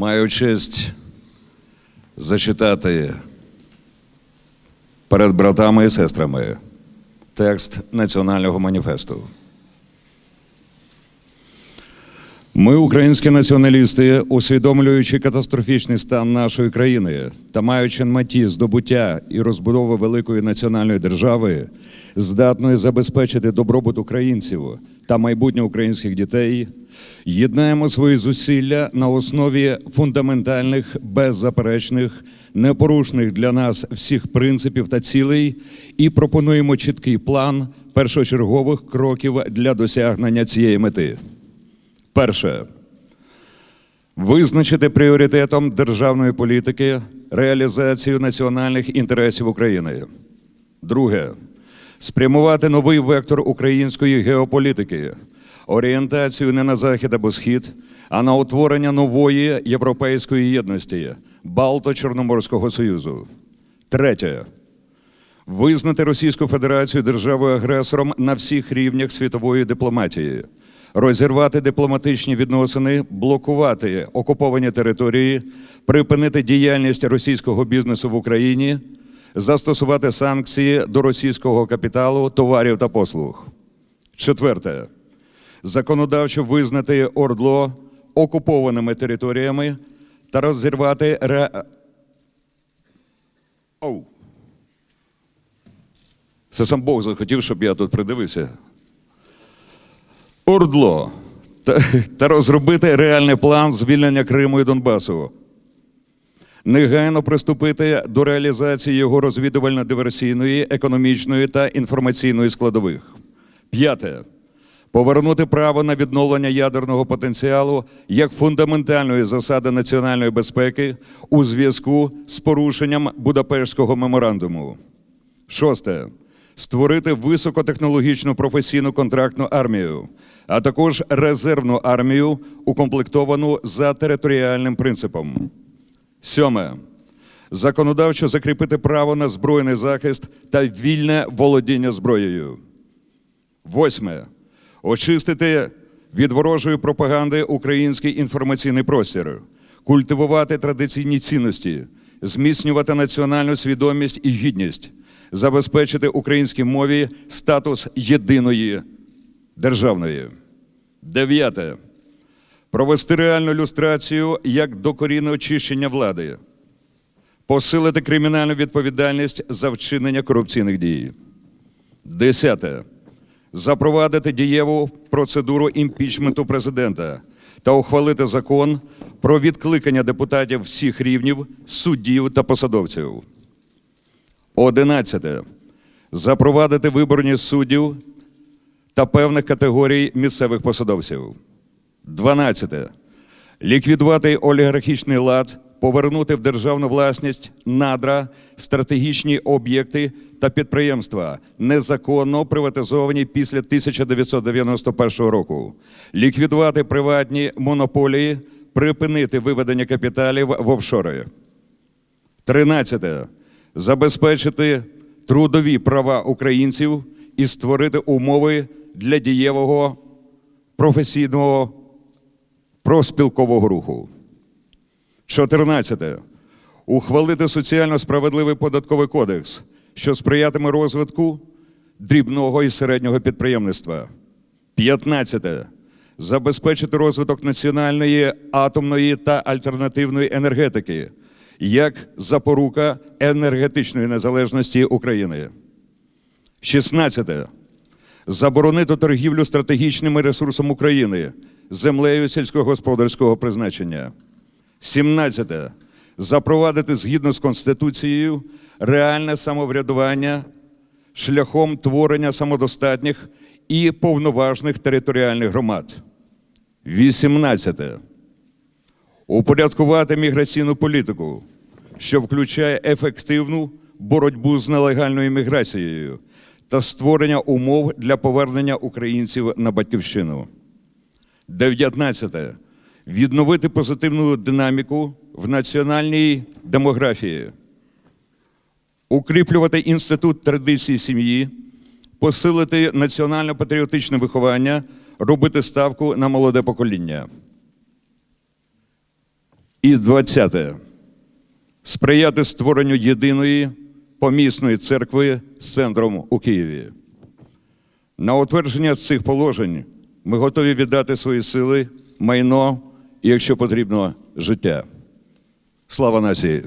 Маю честь зачитати перед братами і сестрами текст Національного маніфесту. Ми, українські націоналісти, усвідомлюючи катастрофічний стан нашої країни та маючи на меті здобуття і розбудови великої національної держави, здатної забезпечити добробут українців та майбутнє українських дітей, єднаємо свої зусилля на основі фундаментальних, беззаперечних, непорушних для нас всіх принципів та цілей і пропонуємо чіткий план першочергових кроків для досягнення цієї мети. Перше. Визначити пріоритетом державної політики реалізацію національних інтересів України. Друге. Спрямувати новий вектор української геополітики, орієнтацію не на захід або схід, а на утворення нової європейської єдності Балто-Чорноморського Союзу. Третє. Визнати Російську Федерацію державою агресором на всіх рівнях світової дипломатії, розірвати дипломатичні відносини, блокувати окуповані території, припинити діяльність російського бізнесу в Україні, застосувати санкції до російського капіталу, товарів та послуг. Четверте. Законодавчо визнати ОРДЛО окупованими територіями та розірвати ре... Оу. Це сам Бог захотів, щоб я тут придивився. Ордло та, та розробити реальний план звільнення Криму і Донбасу. Негайно приступити до реалізації його розвідувально-диверсійної, економічної та інформаційної складових. П'яте. Повернути право на відновлення ядерного потенціалу як фундаментальної засади національної безпеки у зв'язку з порушенням Будапештського меморандуму. Шосте. Створити високотехнологічну професійну контрактну армію, а також резервну армію, укомплектовану за територіальним принципом. Сьоме. Законодавчо закріпити право на збройний захист та вільне володіння зброєю. Восьме. Очистити від ворожої пропаганди український інформаційний простір, культивувати традиційні цінності, зміцнювати національну свідомість і гідність, забезпечити українській мові статус єдиної державної. Дев'яте. Провести реальну люстрацію як докорінне очищення влади, посилити кримінальну відповідальність за вчинення корупційних дій. Десяте. Запровадити дієву процедуру імпічменту президента та ухвалити закон про відкликання депутатів всіх рівнів, суддів та посадовців. Одинадцяте. Запровадити виборні суддів та певних категорій місцевих посадовців. 12. Ліквідувати олігархічний лад, повернути в державну власність надра, стратегічні об'єкти та підприємства, незаконно приватизовані після 1991 року, ліквідувати приватні монополії, припинити виведення капіталів в офшори. 13. Забезпечити трудові права українців і створити умови для дієвого професійного профспілкового руху. 14. Ухвалити соціально справедливий податковий кодекс, що сприятиме розвитку дрібного і середнього підприємництва. 15. Забезпечити розвиток національної атомної та альтернативної енергетики як запорука енергетичної незалежності України. 16. Заборонити торгівлю стратегічними ресурсами України, землею сільськогосподарського призначення. 17. Запровадити згідно з Конституцією реальне самоврядування шляхом творення самодостатніх і повноважних територіальних громад. 18. Упорядкувати міграційну політику, що включає ефективну боротьбу з нелегальною міграцією та створення умов для повернення українців на батьківщину. 19. Відновити позитивну динаміку в національній демографії, укріплювати інститут традицій сім'ї, посилити національно-патріотичне виховання, робити ставку на молоде покоління. І двадцяте. Сприяти створенню єдиної помісної церкви з центром у Києві. На утвердження цих положень ми готові віддати свої сили, майно і, якщо потрібно, життя. Слава нації!